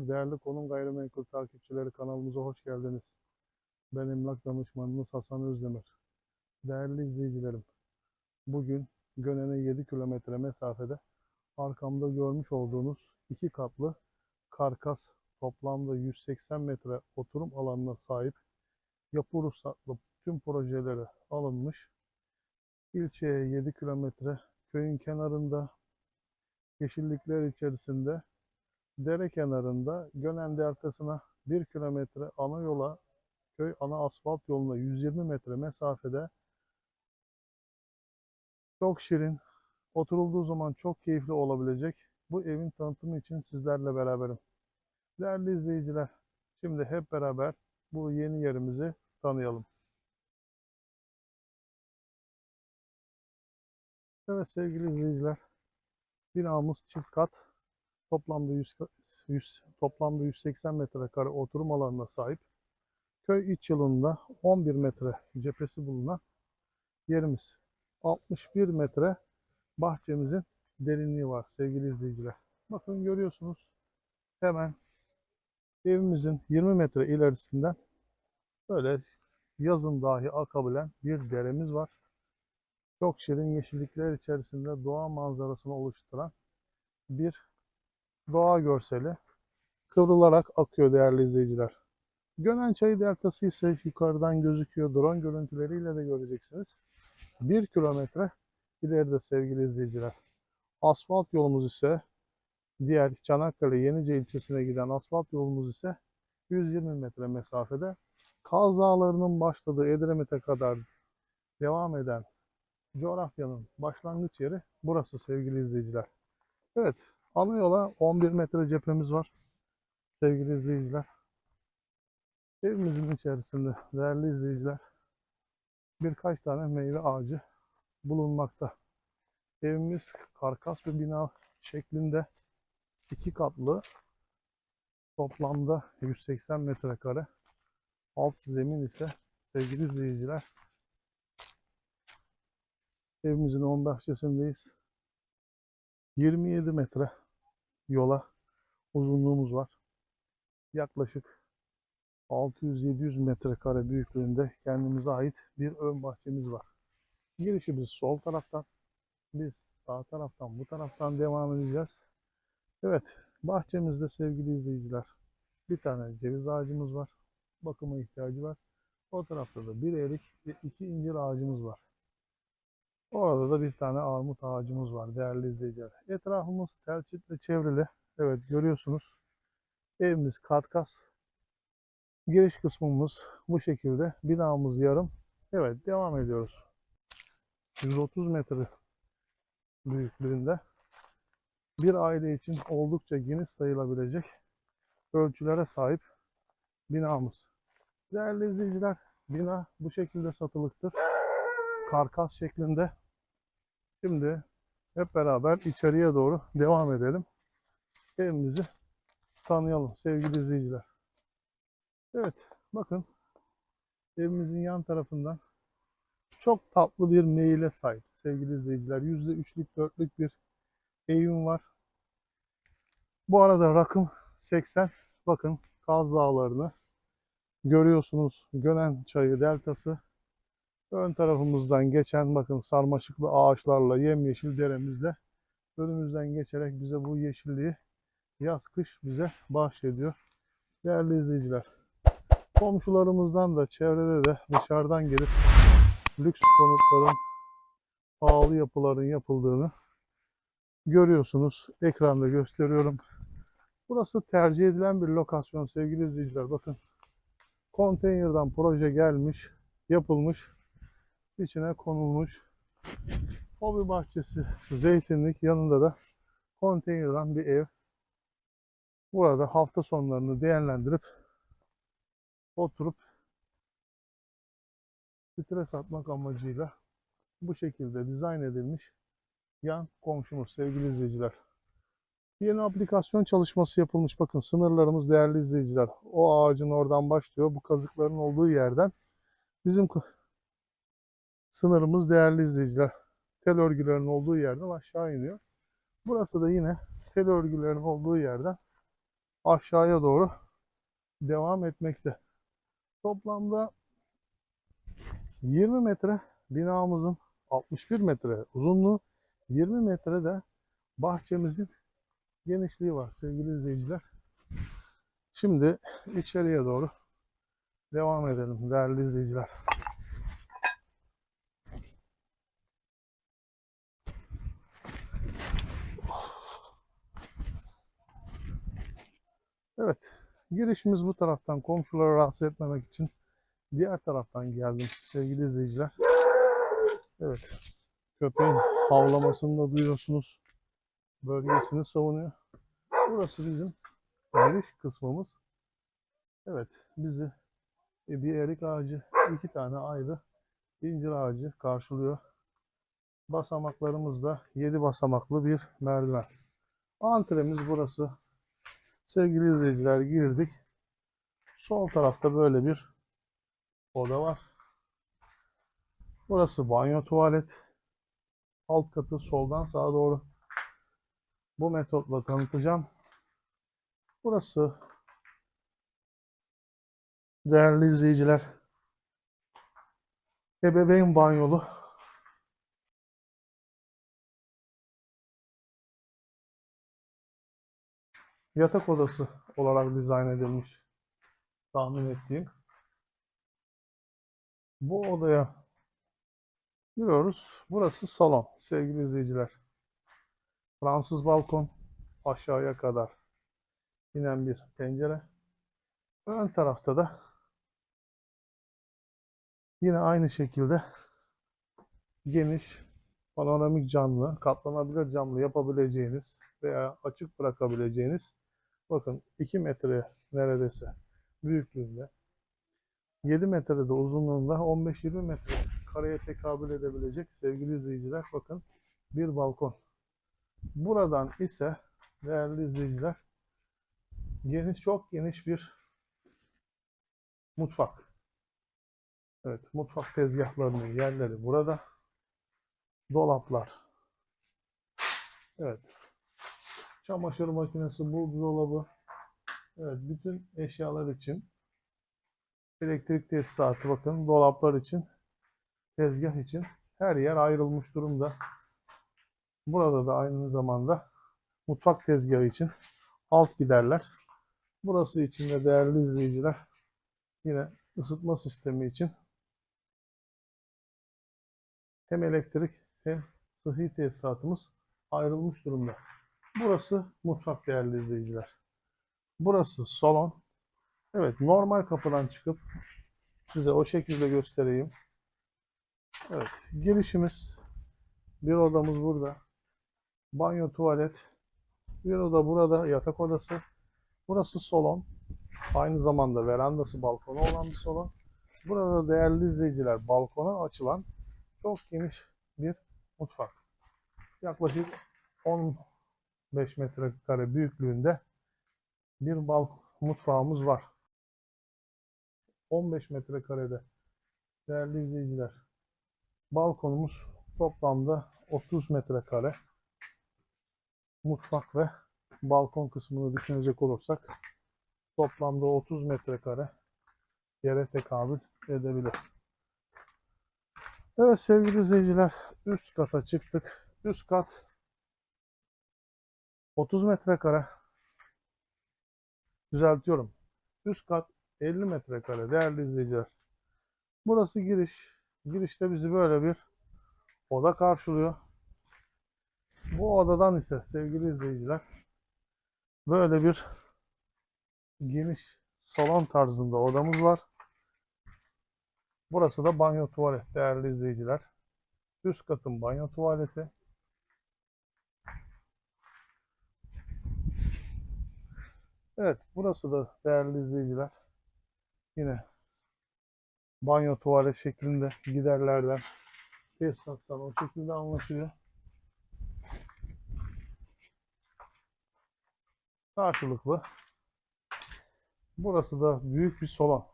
İzleyiciler, değerli konum gayrimenkul takipçileri kanalımıza hoş geldiniz. Ben emlak danışmanınız Hasan Özdemir. Değerli izleyicilerim, bugün Gönen'e 7 kilometre mesafede arkamda görmüş olduğunuz iki katlı karkas toplamda 180 metre oturum alanına sahip yapı ruhsatlı tüm projeleri alınmış. İlçeye 7 kilometre köyün kenarında yeşillikler içerisinde dere kenarında Gönen Deltası'na 1 kilometre ana yola, köy ana asfalt yoluna 120 metre mesafede çok şirin, oturulduğu zaman çok keyifli olabilecek bu evin tanıtımı için sizlerle beraberim. Değerli izleyiciler, şimdi hep beraber bu yeni yerimizi tanıyalım. Evet sevgili izleyiciler, binamız çift kat, toplamda 100, 100 toplamda 180 metrekare oturum alanına sahip. Köy iç yılında 11 metre cephesi bulunan yerimiz. 61 metre bahçemizin derinliği var sevgili izleyiciler. Bakın görüyorsunuz hemen evimizin 20 metre ilerisinden böyle yazın dahi akabilen bir deremiz var. Çok şirin yeşillikler içerisinde doğa manzarasını oluşturan bir doğa görseli kıvrılarak akıyor değerli izleyiciler. Gönen Çayı Deltası ise yukarıdan gözüküyor. Drone görüntüleriyle de göreceksiniz. Bir kilometre ileride sevgili izleyiciler. Asfalt yolumuz ise diğer Çanakkale Yenice ilçesine giden asfalt yolumuz ise 120 metre mesafede. Kaz Dağları'nın başladığı Edremit'e kadar devam eden coğrafyanın başlangıç yeri burası sevgili izleyiciler. Evet, ana yola 11 metre cephemiz var sevgili izleyiciler. Evimizin içerisinde değerli izleyiciler birkaç tane meyve ağacı bulunmakta. Evimiz karkas bir bina şeklinde iki katlı toplamda 180 metrekare alt zemin ise sevgili izleyiciler evimizin ön bahçesindeyiz. 27 metre yola uzunluğumuz var. Yaklaşık 600-700 metrekare büyüklüğünde kendimize ait bir ön bahçemiz var. Girişimiz sol taraftan, biz sağ taraftan bu taraftan devam edeceğiz. Evet, bahçemizde sevgili izleyiciler bir tane ceviz ağacımız var. Bakıma ihtiyacı var. O tarafta da bir erik ve iki incir ağacımız var. Orada da bir tane armut ağacımız var değerli izleyiciler. Etrafımız telçitle çevrili. Evet görüyorsunuz. Evimiz karkas. Giriş kısmımız bu şekilde. Binamız yarım. Evet devam ediyoruz. 130 metre büyüklüğünde bir aile için oldukça geniş sayılabilecek ölçülere sahip binamız. Değerli izleyiciler, bina bu şekilde satılıktır. Karkas şeklinde. Şimdi hep beraber içeriye doğru devam edelim. Evimizi tanıyalım sevgili izleyiciler. Evet, bakın evimizin yan tarafından çok tatlı bir meyile sahip sevgili izleyiciler. %3'lük 4'lük bir evim var. Bu arada rakım 80. Bakın Kaz Dağları'nı görüyorsunuz. Gönen Çayı Deltası. Ön tarafımızdan geçen bakın sarmaşıklı ağaçlarla yemyeşil deremizle önümüzden geçerek bize bu yeşilliği yaz kış bize bahşediyor. Değerli izleyiciler. Komşularımızdan da çevrede de dışarıdan gelip lüks konutların pahalı yapıların yapıldığını görüyorsunuz. Ekranda gösteriyorum. Burası tercih edilen bir lokasyon sevgili izleyiciler. Bakın konteynerden proje gelmiş, yapılmış, içine konulmuş. Hobi bahçesi, zeytinlik yanında da konteynerden bir ev. Burada hafta sonlarını değerlendirip oturup stres atmak amacıyla bu şekilde dizayn edilmiş yan komşumuz sevgili izleyiciler. Yeni aplikasyon çalışması yapılmış. Bakın sınırlarımız değerli izleyiciler. O ağacın oradan başlıyor. Bu kazıkların olduğu yerden bizim sınırımız değerli izleyiciler. Tel örgülerin olduğu yerden aşağı iniyor. Burası da yine tel örgülerin olduğu yerden aşağıya doğru devam etmekte. Toplamda 20 metre binamızın 61 metre uzunluğu, 20 metre de bahçemizin genişliği var sevgili izleyiciler. Şimdi içeriye doğru devam edelim değerli izleyiciler. Evet, girişimiz bu taraftan komşuları rahatsız etmemek için diğer taraftan geldim sevgili izleyiciler. Evet, köpeğin havlamasını da duyuyorsunuz. Bölgesini savunuyor. Burası bizim giriş kısmımız. Evet, bizi e, bir erik ağacı, iki tane ayrı incir ağacı karşılıyor. Basamaklarımız da 7 basamaklı bir merdiven. Antremiz burası. Sevgili izleyiciler girdik. Sol tarafta böyle bir oda var. Burası banyo tuvalet. Alt katı soldan sağa doğru. Bu metotla tanıtacağım. Burası değerli izleyiciler ebeveyn banyolu yatak odası olarak dizayn edilmiş tahmin ettiğim. Bu odaya giriyoruz. Burası salon sevgili izleyiciler. Fransız balkon aşağıya kadar inen bir pencere. Ön tarafta da yine aynı şekilde geniş panoramik camlı, katlanabilir camlı yapabileceğiniz veya açık bırakabileceğiniz bakın 2 metre neredeyse büyüklüğünde 7 metrede uzunluğunda 15-20 metre kareye tekabül edebilecek sevgili izleyiciler bakın bir balkon. Buradan ise değerli izleyiciler geniş çok geniş bir mutfak. Evet, mutfak tezgahlarının yerleri burada. Dolaplar. Evet. Çamaşır makinesi, buzdolabı. Evet, bütün eşyalar için elektrik tesisatı bakın, dolaplar için, tezgah için her yer ayrılmış durumda. Burada da aynı zamanda mutfak tezgahı için alt giderler. Burası için de değerli izleyiciler yine ısıtma sistemi için hem elektrik hem sıhhi tesisatımız ayrılmış durumda. Burası mutfak değerli izleyiciler. Burası salon. Evet normal kapıdan çıkıp size o şekilde göstereyim. Evet girişimiz bir odamız burada. Banyo tuvalet. Bir oda burada yatak odası. Burası salon. Aynı zamanda verandası balkonu olan bir salon. Burada değerli izleyiciler balkona açılan çok geniş bir mutfak. Yaklaşık 15 metrekare büyüklüğünde bir bal mutfağımız var. 15 metrekarede değerli izleyiciler balkonumuz toplamda 30 metrekare mutfak ve balkon kısmını düşünecek olursak toplamda 30 metrekare yere tekabül edebilir. Evet sevgili izleyiciler üst kata çıktık. Üst kat 30 metrekare. Düzeltiyorum. Üst kat 50 metrekare değerli izleyiciler. Burası giriş. Girişte bizi böyle bir oda karşılıyor. Bu odadan ise sevgili izleyiciler böyle bir geniş salon tarzında odamız var. Burası da banyo tuvalet değerli izleyiciler. Üst katın banyo tuvaleti. Evet burası da değerli izleyiciler. Yine banyo tuvalet şeklinde giderlerden tesisattan o şekilde anlaşılıyor. Karşılıklı. Burası da büyük bir salon.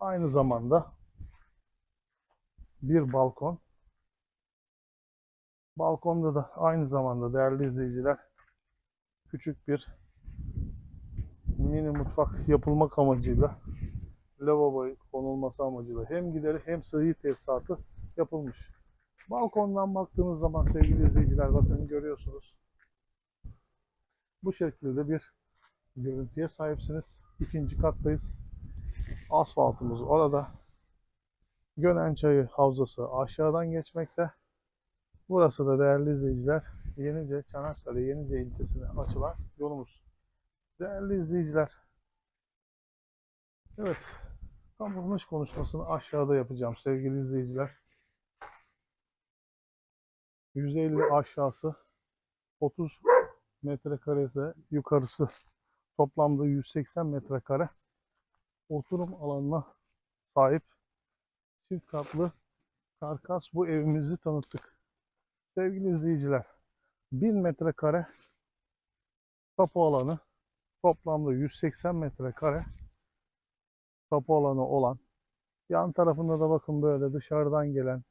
Aynı zamanda bir balkon. Balkonda da aynı zamanda değerli izleyiciler küçük bir mini mutfak yapılmak amacıyla lavabo konulması amacıyla hem gideri hem sıhhi tesisatı yapılmış. Balkondan baktığınız zaman sevgili izleyiciler bakın görüyorsunuz. Bu şekilde bir görüntüye sahipsiniz. İkinci kattayız. Asfaltımız orada. Gönençayı havzası aşağıdan geçmekte. Burası da değerli izleyiciler Yenice, Çanakkale, Yenice ilçesine açılan yolumuz. Değerli izleyiciler. Evet. Kapanış konuşmasını aşağıda yapacağım sevgili izleyiciler. 150 aşağısı 30 metrekarede yukarısı toplamda 180 metrekare oturum alanına sahip çift katlı karkas bu evimizi tanıttık. Sevgili izleyiciler 1000 metrekare tapu alanı toplamda 180 metrekare tapu alanı olan yan tarafında da bakın böyle dışarıdan gelen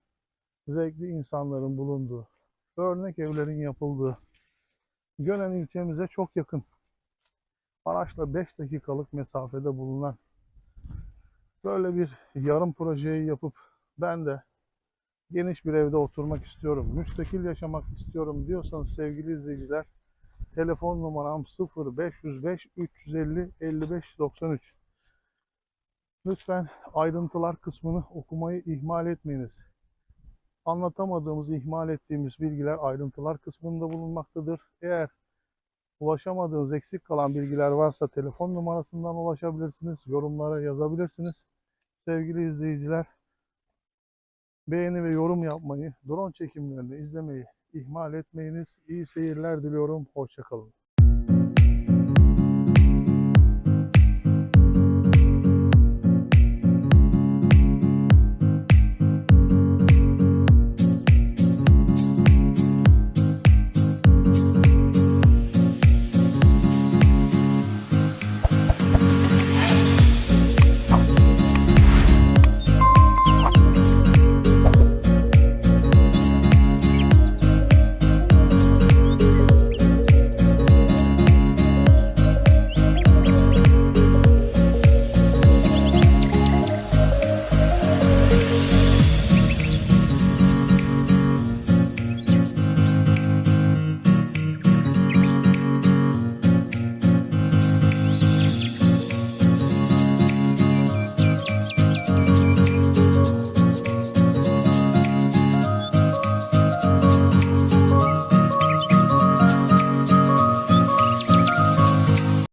zevkli insanların bulunduğu örnek evlerin yapıldığı Gönen ilçemize çok yakın araçla 5 dakikalık mesafede bulunan böyle bir yarım projeyi yapıp ben de geniş bir evde oturmak istiyorum, müstakil yaşamak istiyorum diyorsanız sevgili izleyiciler telefon numaram 0505 350 55 93 Lütfen ayrıntılar kısmını okumayı ihmal etmeyiniz. Anlatamadığımız, ihmal ettiğimiz bilgiler ayrıntılar kısmında bulunmaktadır. Eğer ulaşamadığınız, eksik kalan bilgiler varsa telefon numarasından ulaşabilirsiniz. Yorumlara yazabilirsiniz. Sevgili izleyiciler, beğeni ve yorum yapmayı, drone çekimlerini izlemeyi ihmal etmeyiniz. İyi seyirler diliyorum. Hoşçakalın.